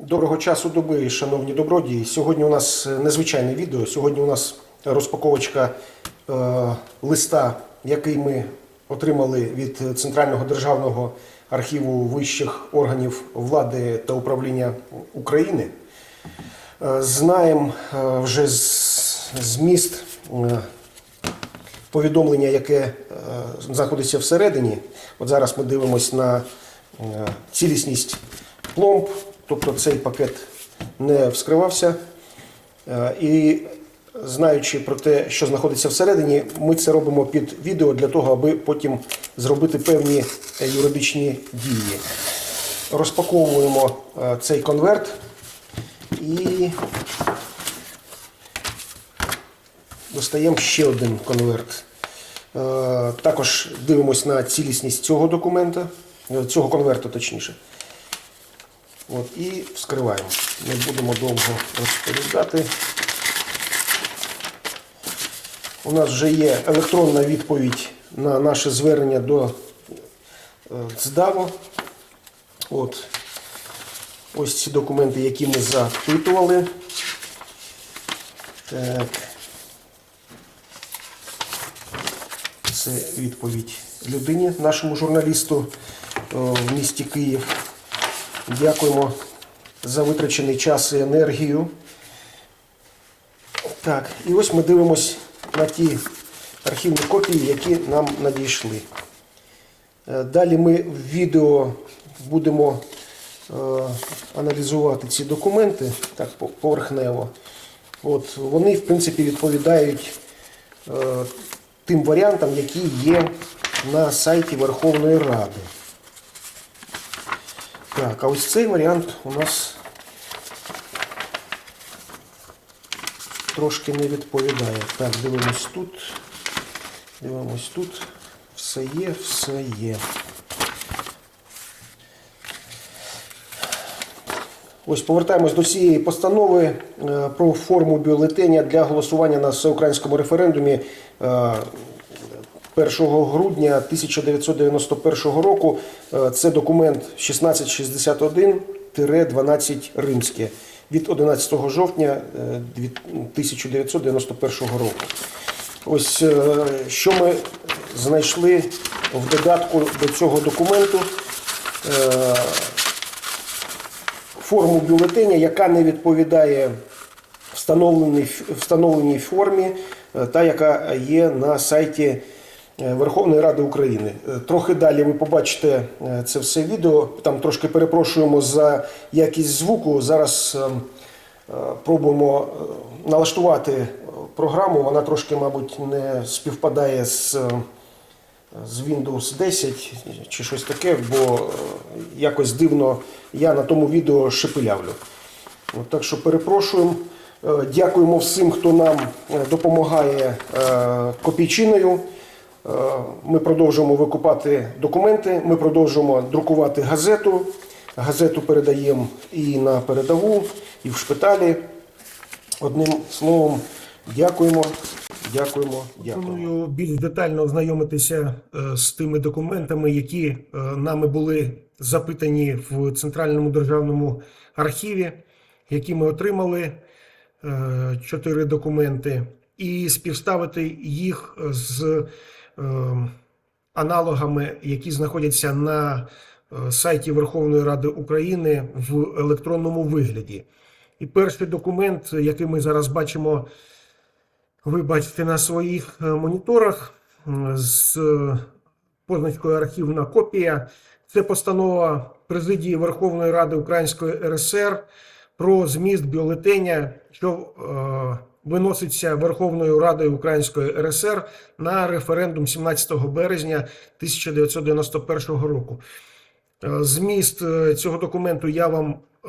Доброго часу доби, шановні добродії. Сьогодні у нас е, незвичайне відео. Сьогодні у нас розпаковочка е, листа, який ми отримали від Центрального державного архіву вищих органів влади та управління України. Е, знаємо е, вже зміст е, повідомлення, яке е, знаходиться всередині. От зараз ми дивимося на е, цілісність пломб, тобто цей пакет не вскривався. Е, І знаючи про те, що знаходиться всередині, ми це робимо під відео для того, аби потім зробити певні е, юридичні дії. Розпаковуємо е, цей конверт і достаємо ще один конверт. Також дивимося на цілісність цього документа, цього конверту точніше. От, і вскриваємо. Не будемо довго розповідати. У нас вже є електронна відповідь на наше звернення до е, ЦДАВО. От. Ось ці документи, які ми запитували. Так. Це відповідь людині, нашому журналісту в місті Київ. Дякуємо за витрачений час і енергію. Так, і ось ми дивимось на ті архівні копії, які нам надійшли. Е, Далі ми в відео будемо е, аналізувати ці документи так поверхнево. От, вони, в принципі, відповідають е, тим варіантам, які є на сайті Верховної Ради. Так, а ось цей варіант у нас трошки не відповідає. Так, дивимось тут. Дивимось тут. Все є, все є. Ось повертаємось до цієї постанови е, про форму бюлетеня для голосування на всеукраїнському референдумі е, 1 грудня 1991 року. Е, Це документ 1661-12 римське від 11 жовтня е, 1991 року. Ось е, що ми знайшли в додатку до цього документу. Е, форму бюлетеня, яка не відповідає встановленій, встановленій формі, е, та яка є на сайті е, Верховної Ради України. Е, Трохи далі ви побачите е, це все відео. Там трошки перепрошуємо за якість звуку. Зараз е, пробуємо е, налаштувати е, програму. Вона трошки, мабуть, не співпадає з. е, з Windows 10 чи щось таке, бо е, якось дивно я на тому відео шепелявлю. Так що перепрошуємо. Е, Дякуємо всім, хто нам е, допомагає е, копійчиною. Е, Ми продовжуємо викупати документи, ми продовжуємо друкувати газету. Газету передаємо і на передову, і в шпиталі. Одним словом, дякуємо, дякуємо. Пропоную більш детально ознайомитися е, з тими документами, які е, нами були запитані в Центральному державному архіві, які ми отримали чотири документи, і співставити їх з аналогами, які знаходяться на е, сайті Верховної Ради України в електронному вигляді. І перший документ, який ми зараз бачимо, ви бачите на своїх е, моніторах з е, позначкою архівна копія. Це постанова президії Верховної Ради Української РСР про зміст бюлетеня, що виноситься Верховною Радою Української РСР на референдум 17 березня 1991 року. Е, Зміст е, цього документу я вам е,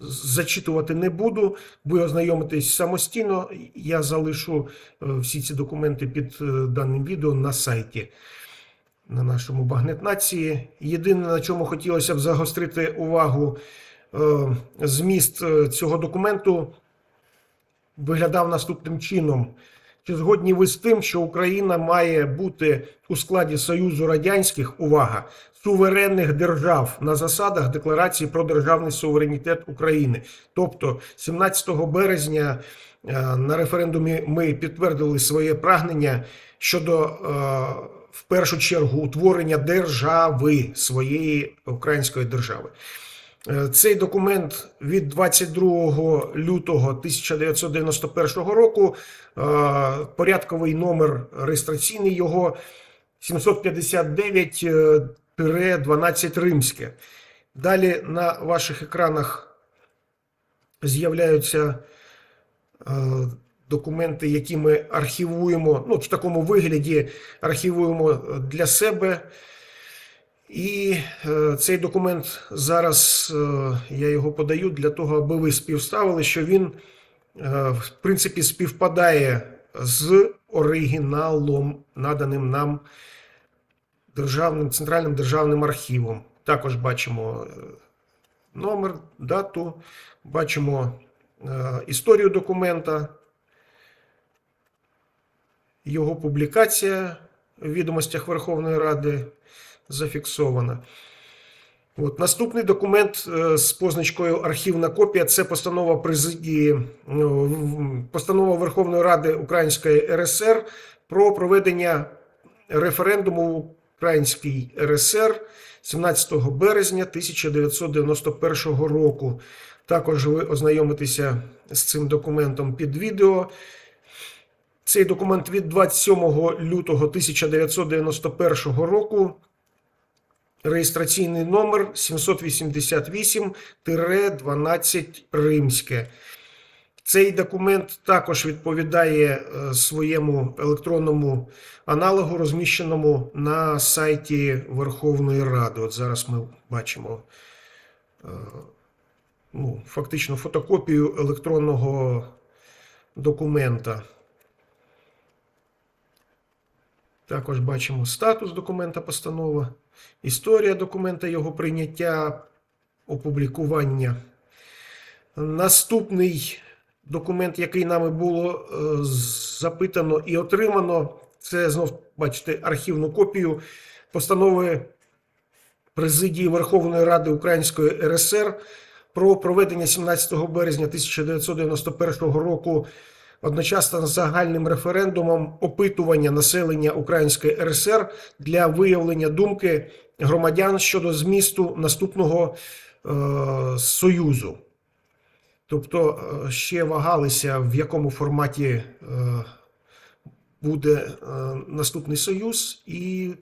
зачитувати не буду. Ви ознайомитесь самостійно. Я залишу всі ці документи під даним відео на сайті на нашому багнет нації. Єдине, на чому хотілося б загострити увагу, зміст цього документу виглядав наступним чином. Чи згодні ви з тим, що Україна має бути у складі Союзу Радянських увага суверенних держав на засадах Декларації про державний суверенітет України? Тобто, 17 березня е, на референдумі ми підтвердили своє прагнення щодо е, в першу чергу утворення держави своєї української держави. Е, Цей документ від 22 лютого 1991 року, е, порядковий номер реєстраційний його 759-12 римське. Далі на ваших екранах з'являються е, документи, які ми архівуємо, ну, в такому вигляді архівуємо для себе. І е, цей документ зараз е, я його подаю для того, аби ви співставили, що він, е, в принципі, співпадає з оригіналом, наданим нам державним центральним державним архівом. Також бачимо номер, дату, бачимо історію документа, його публікація в відомостях Верховної Ради зафіксована. От, наступний документ е, з позначкою архівна копія це постанова президії, ну, постанова Верховної Ради Української РСР про проведення референдуму в Українській РСР 17 березня 1991 року. Також ви ознайомитеся з цим документом під відео. Цей документ від 27 лютого 1991 року. Реєстраційний номер 788-12 римське. Цей документ також відповідає е, своєму електронному аналогу, розміщеному на сайті Верховної Ради. От зараз ми бачимо е, ну, фактично фотокопію електронного документа. Також бачимо статус документа постанова, історія документа, його прийняття, опублікування. Наступний документ, який нами було е, запитано і отримано, це знов бачите архівну копію постанови Президії Верховної Ради Української РСР про проведення 17 березня 1991 року одночасно з загальним референдумом опитування населення Української РСР для виявлення думки громадян щодо змісту наступного е, союзу. Тобто е, ще вагалися, в якому форматі е, буде е, наступний союз, і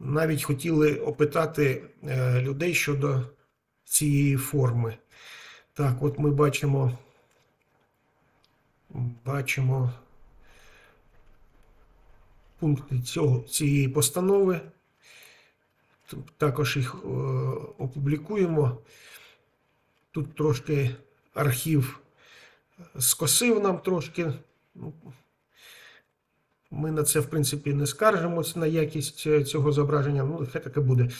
навіть хотіли опитати е, людей щодо цієї форми. Так, от ми бачимо. Бачимо пункти цього, цієї постанови. Також їх е, опублікуємо. Тут трошки архів скосив нам трошки. Ну, Ми на це, в принципі, не скаржимось на якість е, цього зображення. Ну, хай таке буде.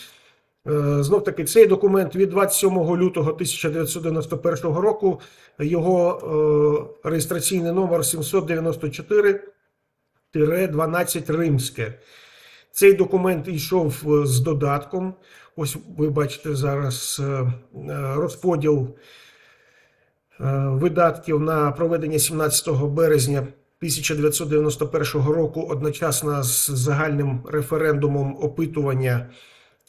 Е, Знов таки, цей документ від 27 лютого 1991 року, його е, реєстраційний номер 794-12 римське. Цей документ йшов е, з додатком. Ось ви бачите зараз розподіл видатків на проведення 17 березня 1991 року одночасно з загальним референдумом опитування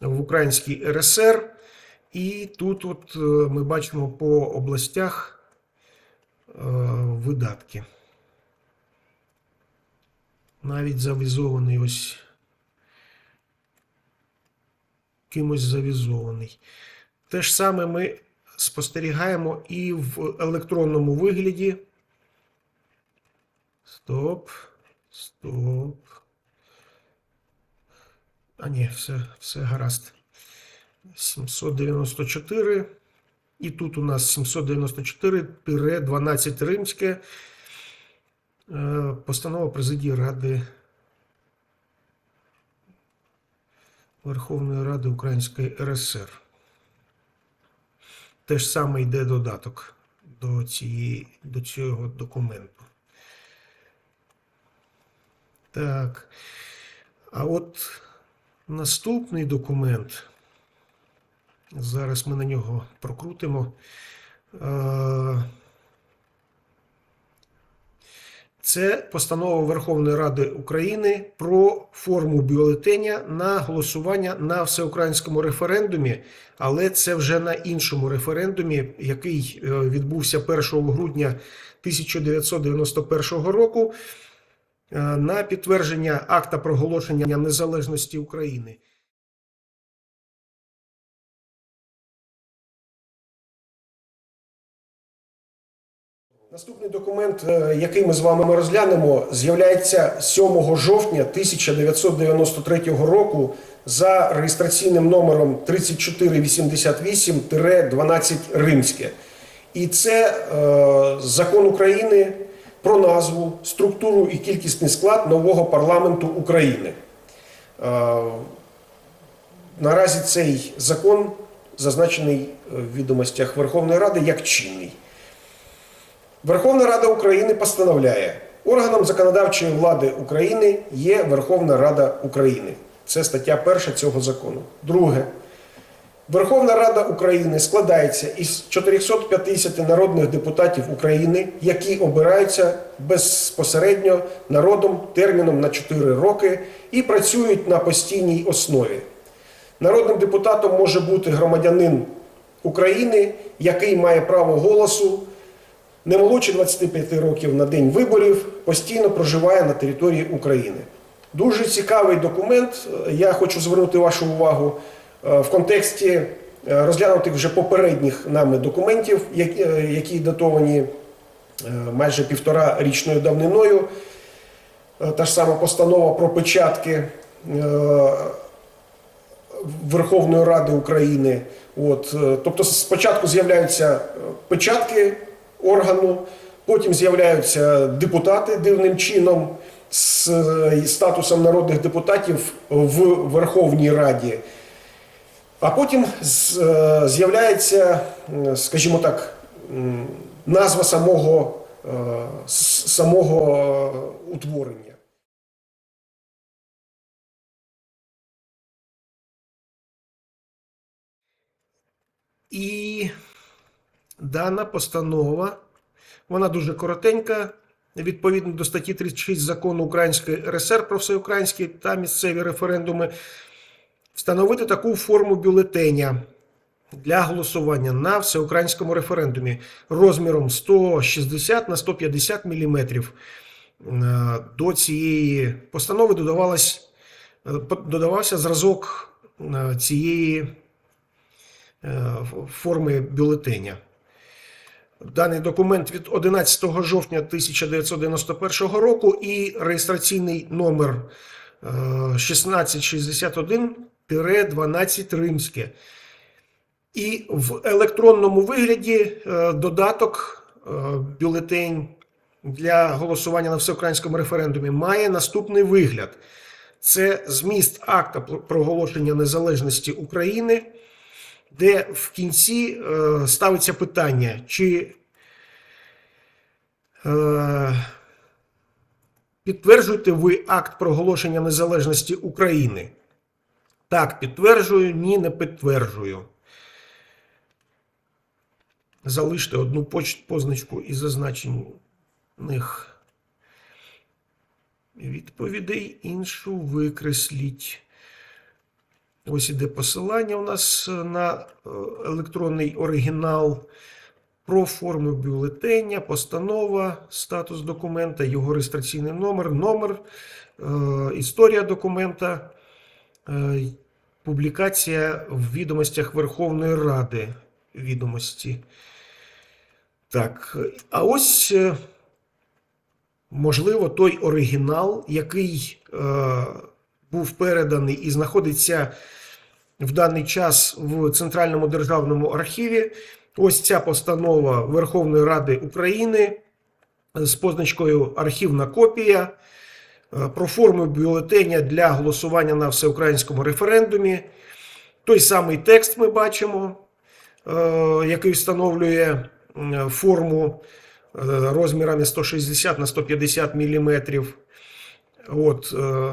в Українській РСР. І тут от е, ми бачимо по областях е, видатки. Навіть завізований ось кимось завізований. Те ж саме ми спостерігаємо і в електронному вигляді. Стоп. Стоп. А ні, все, все гаразд. 794. І тут у нас 794-12 римське. Е, Постанова президії Ради Верховної Ради Української РСР. Те ж саме йде додаток до, цієї, до цього документу. Так. А от наступний документ. Зараз ми на нього прокрутимо. Е, Це постанова Верховної Ради України про форму бюлетеня на голосування на всеукраїнському референдумі, але це вже на іншому референдумі, який е, відбувся 1 грудня 1991 року на підтвердження акта проголошення незалежності України. Наступний документ, е, який ми з вами розглянемо, з'являється 7 жовтня 1993 року за реєстраційним номером 3488-12 Римське. І це е, закон України про назву, структуру і кількісний склад нового парламенту України. Е, наразі цей закон зазначений в відомостях Верховної Ради як чинний. Верховна Рада України постановляє, органом законодавчої влади України є Верховна Рада України. Це стаття 1 цього закону. Друге. Верховна Рада України складається із 450 народних депутатів України, які обираються безпосередньо народом терміном на 4 роки і працюють на постійній основі. Народним депутатом може бути громадянин України, який має право голосу не молодше 25 років на день виборів, постійно проживає на території України. Дуже цікавий документ. Я хочу звернути вашу увагу в контексті е, розглянутих вже попередніх нами документів, які- е, датовані е, майже півтора річною давниною. Е, Та ж сама постанова про печатки е, Верховної Ради України. От, е, тобто спочатку з'являються е, печатки органу, потім з'являються депутати дивним чином з е, статусом народних депутатів в Верховній Раді. А потім е, з'являється, скажімо так, назва самого, е, самого утворення. І дана постанова, вона дуже коротенька, відповідно до статті 36 закону Української РСР про всеукраїнські та місцеві референдуми, встановити таку форму бюлетеня для голосування на всеукраїнському референдумі розміром 160 на 150 міліметрів е, До цієї постанови е, додавався зразок е, цієї форми бюлетеня. Даний документ від 11 жовтня 1991 року і реєстраційний номер 1661 12 римське. І в електронному вигляді е, додаток е, бюлетень для голосування на всеукраїнському референдумі має наступний вигляд: це зміст акта проголошення незалежності України, де в кінці е, ставиться питання, чи підтверджуєте ви акт проголошення незалежності України. Так, підтверджую, ні, не підтверджую. Залиште одну позначку із зазначених відповідей, іншу викресліть. Ось іде посилання у нас на е, електронний оригінал про форму бюлетеня, постанова, статус документа, його реєстраційний номер, номер, е, історія документа, публікація в відомостях Верховної Ради відомості. Так, а ось, е, можливо, той оригінал, який е, був переданий і знаходиться в даний час в Центральному державному архіві. Ось ця постанова Верховної Ради України з позначкою Архівна копія е, про форму бюлетеня для голосування на всеукраїнському референдумі. Той самий текст ми бачимо, е, який встановлює форму е, розмірами 160 на 150 мм. От, е,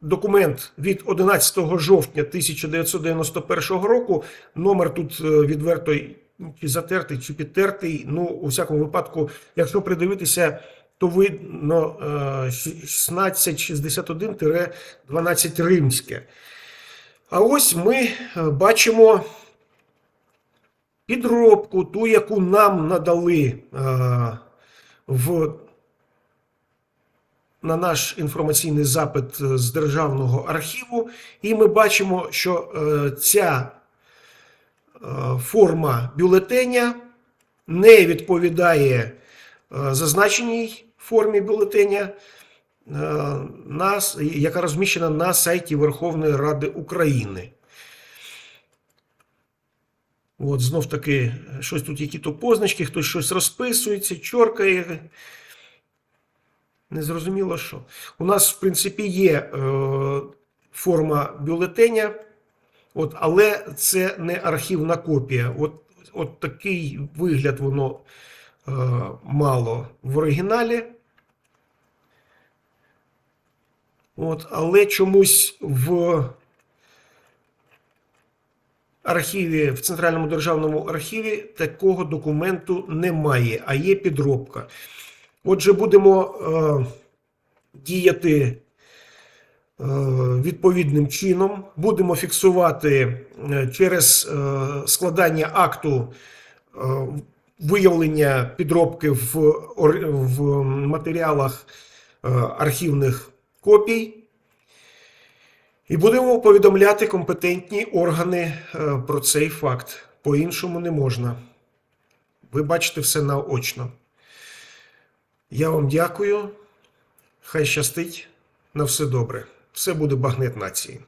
документ від 11 жовтня 1991 року. Номер тут е, відверто чи затертий, чи підтертий. Ну, у всякому випадку, якщо придивитися, то видно е, 1661-12 римське. А ось ми е, бачимо підробку, ту, яку нам надали е, в, на наш інформаційний запит е, з Державного архіву, і ми бачимо, що е, ця е, форма бюлетеня не відповідає е, зазначеній формі бюлетеня, е, на, яка розміщена на сайті Верховної Ради України. От знов таки, щось тут які-то позначки, хтось щось розписується, чоркає. Незрозуміло що. У нас, в принципі, є е, форма бюлетеня, от, але це не архівна копія. От, от такий вигляд воно мало в оригіналі. От, але чомусь в архіві, в Центральному державному архіві такого документу немає, а є підробка. Отже, будемо е, діяти е, відповідним чином, будемо фіксувати е, через е, складання акту е, виявлення підробки в, в матеріалах е, архівних копій. І будемо повідомляти компетентні органи е, про цей факт. По-іншому не можна. Ви бачите все наочно. Я вам дякую. Хай щастить. На все добре. Все буде багнет нації.